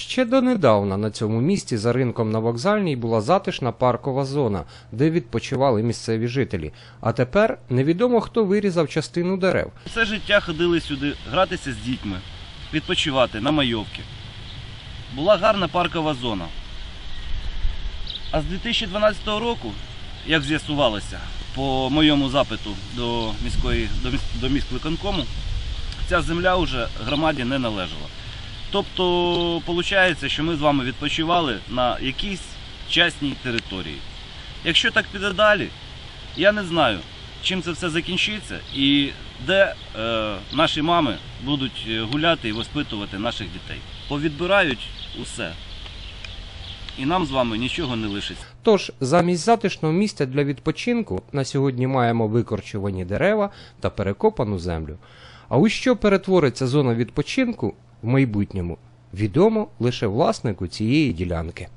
Ще донедавна на цьому місці за ринком на вокзальній була затишна паркова зона, де відпочивали місцеві жителі. А тепер невідомо хто вирізав частину дерев. Все життя ходили сюди гратися з дітьми, відпочивати на майовки. Була гарна паркова зона. А з 2012 року, як з'ясувалося, по моєму запиту до міської до, міс, до міськвиконкому, ця земля вже громаді не належала. Тобто, виходить, що ми з вами відпочивали на якійсь частній території. Якщо так піде далі, я не знаю, чим це все закінчиться і де е, наші мами будуть е, гуляти і воспитувати наших дітей. Повідбирають усе. І нам з вами нічого не лишиться. Тож замість затишного місця для відпочинку на сьогодні маємо викорчувані дерева та перекопану землю. А у що перетвориться зона відпочинку в майбутньому, відомо лише власнику цієї ділянки.